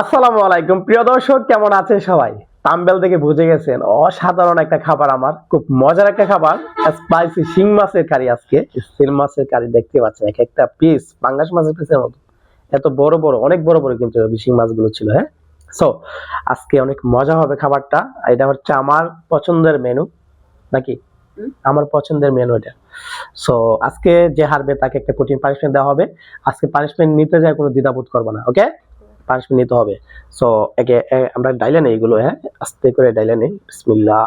আসসালামু আলাইকুম। প্রিয় দর্শক কেমন আছেন সবাই? তাম্বেল থেকে বুঝে গেছেন অসাধারণ একটা খাবার আমার খুব মজার একটা খাবার স্পাইসি শিং মাছের কারি আজকে। শিং মাছের কারি দেখতে পাচ্ছেন এক একটা পিস পাঙ্গাস মাছের পিসের মতো। এত বড় বড় অনেক বড় বড় কিন্তু শিং মাছগুলো ছিল হ্যাঁ? সো আজকে অনেক মজা হবে খাবারটা। এটা হচ্ছে আমার পছন্দের মেনু নাকি? আমার পছন্দের মেনু এটা। সো আজকে যে হারবে তাকে একটা কঠিন পানিশমেন্ট দেওয়া হবে। আজকে পানিশমেন্ট নিতে যায় কোনো দ্বিধাবোধ করবে না ওকে পানিশমেন্ট নিতে হবে। সো একে আমরা ডাইলে নেই এগুলো হ্যাঁ? আস্তে করে ডাইলে নেই। বিসমিল্লাহ।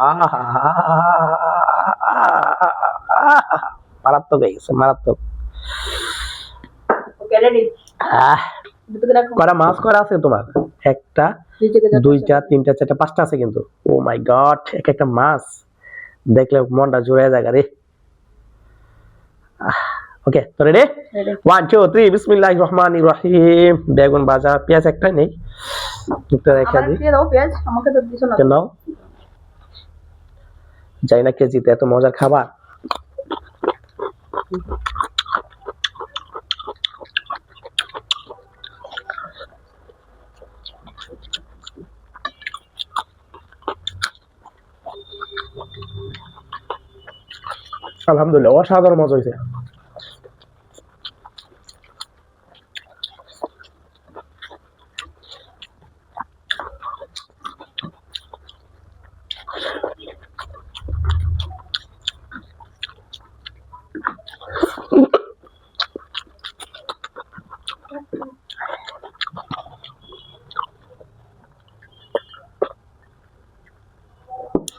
মারাত্মক হয়ে গেছে মারাত্মক। আহ, কটা মাছ করা আছে তোমার? একটা দুইটা তিনটা চারটা পাঁচটা আছে কিন্তু। ও মাই গড এক একটা মাছ। দেখলে মনটা জুড়ে যায় রে। ওকে তো রেডি ওয়ান টু থ্রি বিসমিল্লাহ রহমান রহিম বেগুন ভাজা পেঁয়াজ একটাই নেই দুটো রেখে দিই কেন যাই না কেজিতে এত মজার খাবার আলহামদুলিল্লাহ অসাধারণ মজা হয়েছে কে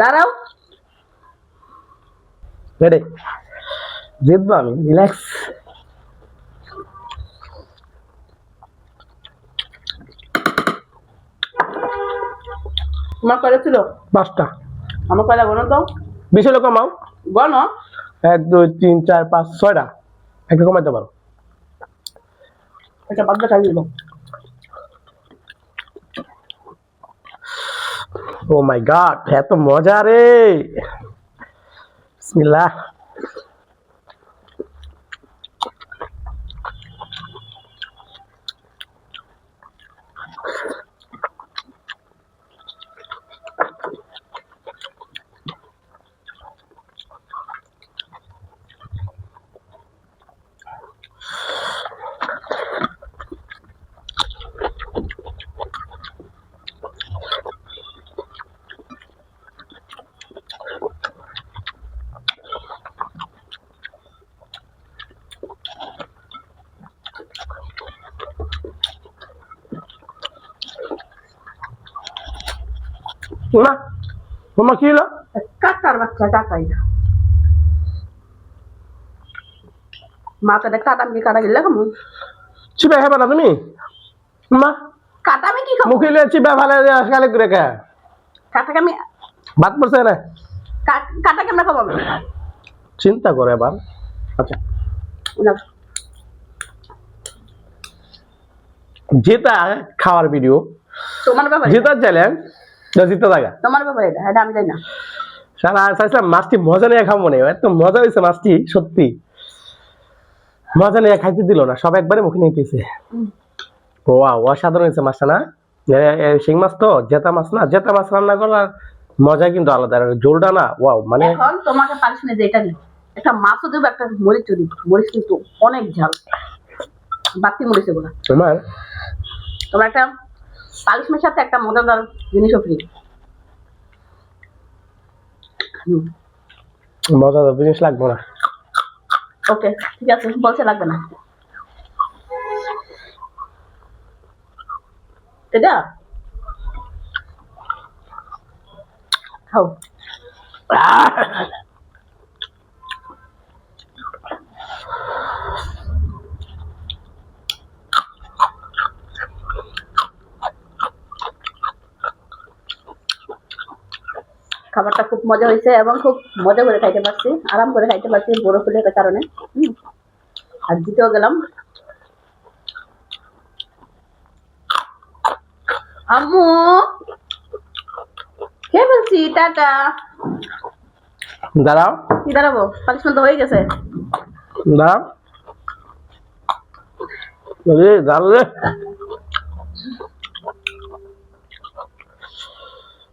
দাঁড়াও রেডি জিতবো আমি রিল্যাক্স তোমার কয়টা ছিল? পাঁচটা। আমার কয়টা গণ তো? বেশি হলে কমাও। গণ? এক দুই তিন চার পাঁচ ছয়টা। একটা কমাইতে পারো। একটা পাঁচটা খাই দিব ও মাই গড এত মজা রে। বিসমিল্লাহ মা মামা কি হলো? কাকার বাচ্চা কাকাই মাথাটা কাটা আমি কাটা গেলে খামু চিপে খাবে না তুমি? মা কাটা আমি কি খাব? মুখে চিপে ভালো খালি করে খা। কাটাকে আমি ভাত পড়ছে না? কা- কাটা কেমন খাব আমি? চিন্তা করে এবার। আচ্ছা। যেটা খাওয়ার ভিডিও তোমার ব্যাপারে জেতার চ্যালেঞ্জ জিতে থাকা তোমার ব্যাপারে এটা এটা আমি জানি না। সারা চাইছিলাম মাছটি মজা নিয়ে খাব মনে এত মজা হয়েছে মাছটি সত্যি। মজা নিয়ে খাইতে দিল না সব একবারে মুখে। ও অসাধারণ হয়েছে মাছটা না? শিং মাছ তো জেতা মাছ না? জেতা মাছ রান্না করার মজা কিন্তু আলাদা আর জোলটা না ওয়াও মানে এখন তোমাকে যেটা দিই একটা মাছও দেবো একটা মরিচও দিব মরিচ কিন্তু অনেক ঝাল। বাড়তি মরিচ এগুলো তোমার? তোমার একটা পালিশমের সাথে একটা মজাদার জিনিসও ফ্রি মজাদার জিনিস লাগবে না। ওকে ঠিক আছে বলছে লাগবে না। এটা? খাও খাবারটা খুব মজা হয়েছে এবং খুব মজা করে খাইতে পারছি আরাম করে খাইতে পারছি বড় ফুলের কারণে আর দিতেও গেলাম। আম্মু! খেয়ে ফেলছি টাটা। দাঁড়াও। কি দাঁড়াবো? পালিশমেন্ট তো হয়ে গেছে। দাঁড়াও। রে দাঁড়াও রে।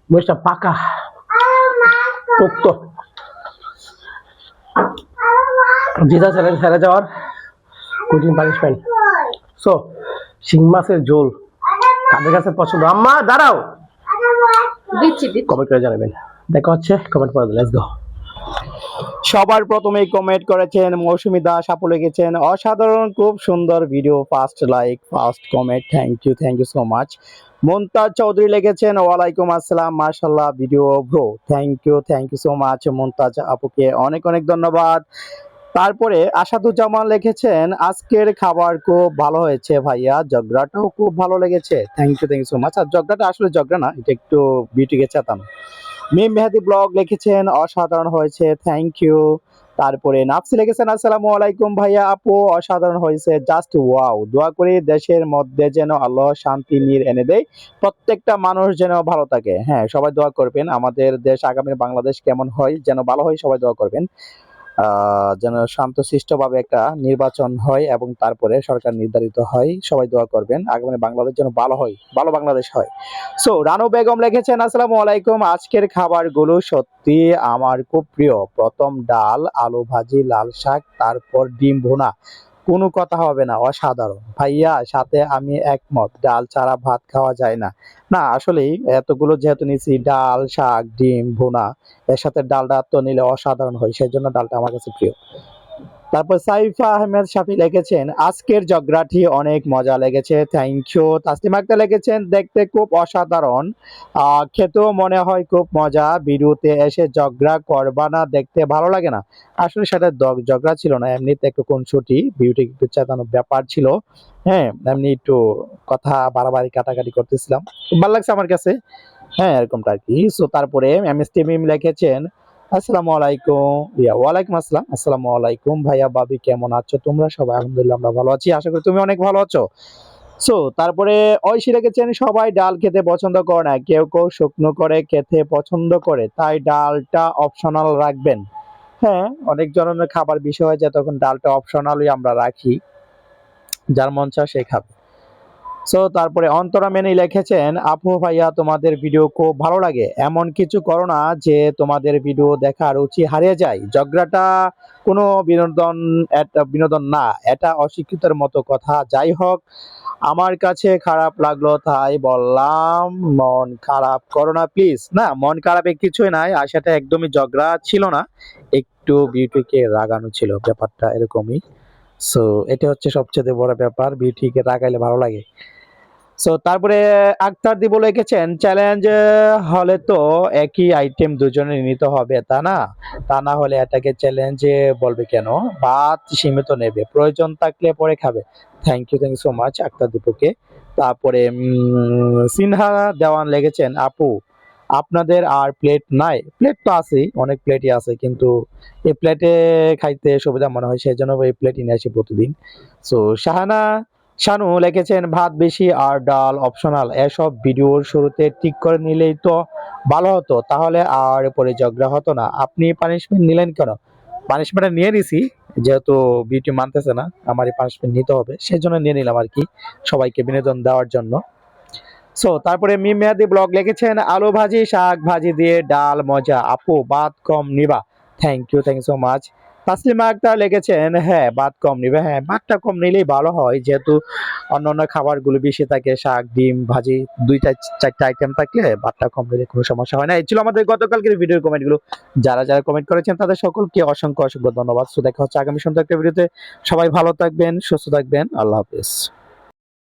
মরিচটা পাকা। পোক্ত জিতা ছেড়ে ছেড়ে যাওয়ার কঠিন পানিশমেন্ট সো শিং মাছের ঝোল কাদের কাছে পছন্দ? আম্মা দাঁড়াও। কমেন্ট করে জানাবেন। দেখা হচ্ছে কমেন্ট করে লেটস গো সবার প্রথমে কমেন্ট করেছেন মৌসুমী দাস আপু লিখেছেন অসাধারণ খুব সুন্দর video first like first comment thank you thank you so much Mumtaz Chowdhury লিখেছেন, ওয়ালাইকুম আসসালাম মাশাল্লাহ video bro thank you thank you so much Mumtaz আপুকে অনেক অনেক ধন্যবাদ। তারপরে আসাদুজ্জামান লিখেছেন, আজকের খাবার খুব ভালো হয়েছে ভাইয়া জগরাটাও খুব ভালো লেগেছে। Thank you thank you so much আর জগরাটা আসলে জগরা না, এটা একটু বিউটিকে চেতানো। মিম মেহাদি ব্লগ লিখেছেন, অসাধারণ হয়েছে থ্যাংক ইউ তারপরে নাফসি লিখেছেন আসসালামু আলাইকুম ভাইয়া, আপু, অসাধারণ হয়েছে জাস্ট ওয়াও দোয়া করি দেশের মধ্যে যেন আল্লাহ শান্তি, নির এনে দেয়, প্রত্যেকটা মানুষ যেন ভালো থাকে। হ্যাঁ সবাই দোয়া করবেন, আমাদের দেশ আগামী বাংলাদেশ কেমন হয়, যেন ভালো হয়, সবাই দোয়া করবেন। যেন শান্তশিষ্টভাবে একটা নির্বাচন হয় এবং তারপরে সরকার নির্ধারিত হয়। সবাই দোয়া করবেন। আগামী বাংলাদেশ যেন ভালো হয়, ভালো বাংলাদেশ হয়। সো রানু বেগম লিখেছেন, আসসালামু আলাইকুম। আজকের খাবারগুলো সত্যি আমার খুব প্রিয়। প্রথম ডাল, আলু ভাজি, লাল শাক, তারপর ডিম ভুনা। কোনো কথা হবে না, অসাধারণ। ভাইয়া, সাথে আমি একমত, ডাল ছাড়া ভাত খাওয়া যায় না। না, আসলেই এতগুলো যেহেতু নিছি ডাল, শাক, ডিম, ভুনা, এর সাথে ডালটা তো নিলে অসাধারণ হয়, সেই জন্য ডালটা আমার কাছে প্রিয়। তারপর সাইফা আহমেদ শাফি লিখেছেন আজকের জগরাটি অনেক মজা লেগেছে। থ্যাংক ইউ তাসলিম আক্তার লিখেছেন দেখতে খুব অসাধারণ। খেতেও মনে হয় খুব মজা। ভিডিওতে এসে জগরা করবা না, দেখতে ভালো লাগে না। আসলে সেটা জগরা ছিল না। এমনিতে একটু কোন ছুটি বিউটি চেতানোর ব্যাপার ছিল। হ্যাঁ এমনি একটু কথা বাড়াবাড়ি, কাটাকাটি করতেছিলাম। ভালো লাগছে আমার কাছে। হ্যাঁ এরকমটা আর কি। সো তারপরে এম এস টিমিম লিখেছেন আসসালামু আলাইকুম। ইয়া, ওয়ালাইকুম আসসালাম। আসসালামু আলাইকুম ভাইয়া, বাবি কেমন আছো? তোমরা সবাই আলহামদুলিল্লাহ আমরা ভালো আছি। আশা করি তুমি অনেক ভালো আছো। সো তারপরে ঐশী রেখেছেন সবাই ডাল খেতে পছন্দ করে না। কেউ কেউ শুকনো করে খেতে পছন্দ করে। তাই ডালটা অপশনাল রাখবেন। হ্যাঁ অনেক ধরনের খাবার বিষয় হয়ে যায়, তখন ডালটা অপশনালই আমরা রাখি। যার মন চায় সে খাবে। সো তারপরে অন্তরা মেনে লিখেছেন, আপু ভাইয়া, তোমাদের ভিডিও খুব ভালো লাগে। এমন কিছু করো না যে তোমাদের ভিডিও দেখা রুচি হারিয়ে যায়। ঝগড়াটা কোনো বিনোদন বিনোদন না, এটা অশিক্ষিতের মতো কথা। যাই হোক, আমার কাছে খারাপ লাগল, তাই বললাম, মন খারাপ করো না প্লিজ না, মন খারাপে কিছুই নাই, আর সেটা একদমই ঝগড়া ছিল না, একটু বিউটিকে রাগানো ছিল, ব্যাপারটা এরকমই। সো এটা হচ্ছে সবচেয়ে বড় ব্যাপার বিউটিকে রাগাইলে ভালো লাগে। সো তারপরে আক্তার দিব লিখেছেন চ্যালেঞ্জ হলে তো একই আইটেম দুজনে নিতে হবে, তা না? তা না হলে এটাকে চ্যালেঞ্জে বলবে কেন? ভাত সীমিত নেবে, প্রয়োজন থাকলে পরে খাবে। Thank you thank you so much Akhtar দীপুকে তারপরে সিনহা দেওয়ান লেগেছেন আপু, আপনাদের আর প্লেট নাই। প্লেট তো আছেই, অনেক প্লেটই আছে, কিন্তু এই প্লেটে খাইতে সুবিধা মনে হয় সেই জন্য এই প্লেটই নিয়ে আসি প্রতিদিন। সো শাহানা শানু লিখেছেন, ভাত বেশি আর ডাল অপশনাল এসব ভিডিওর শুরুতে ঠিক করে নিলেই তো ভালো হতো। তাহলে আর পরে ঝগড়া হতো না। আপনি পানিশমেন্ট নিলেন কেন? পানিশমেন্ট নিয়ে নিছি, যেহেতু বিউটি মানতেছে না আমার এই পানিশমেন্ট নিতে হবে। সেই জন্য নিয়ে নিলাম আর কি সবাইকে বিনোদন দেওয়ার জন্য। সো তারপরে মিম মেয়াদি ব্লগ লিখেছেন, আলু ভাজি, শাক ভাজি দিয়ে ডাল মজা। আপু, ভাত কম নিবা। Thank you thank you so much Taslima Akhtar লিখেছেন হ্যাঁ ভাত কম নিবে। হ্যাঁ ভাতটা কম নিলেই ভালো হয়, যেহেতু অন্য অন্য খাবারগুলো বেশি থাকে, শাক, ডিম, ভাজি, দুইটা, চারটা আইটেম থাকলে ভাতটা কম নিলে কোনো সমস্যা হয় না। এই ছিল আমাদের গতকালকের ভিডিওর কমেন্টগুলো যারা যারা কমেন্ট করেছেন, তাদের সকলকে অসংখ্য অসংখ্য ধন্যবাদ। তো দেখা হচ্ছে আগামী সন্ধ্যা একটা ভিডিওতে সবাই ভালো থাকবেন, সুস্থ থাকবেন। আল্লাহ হাফিজ।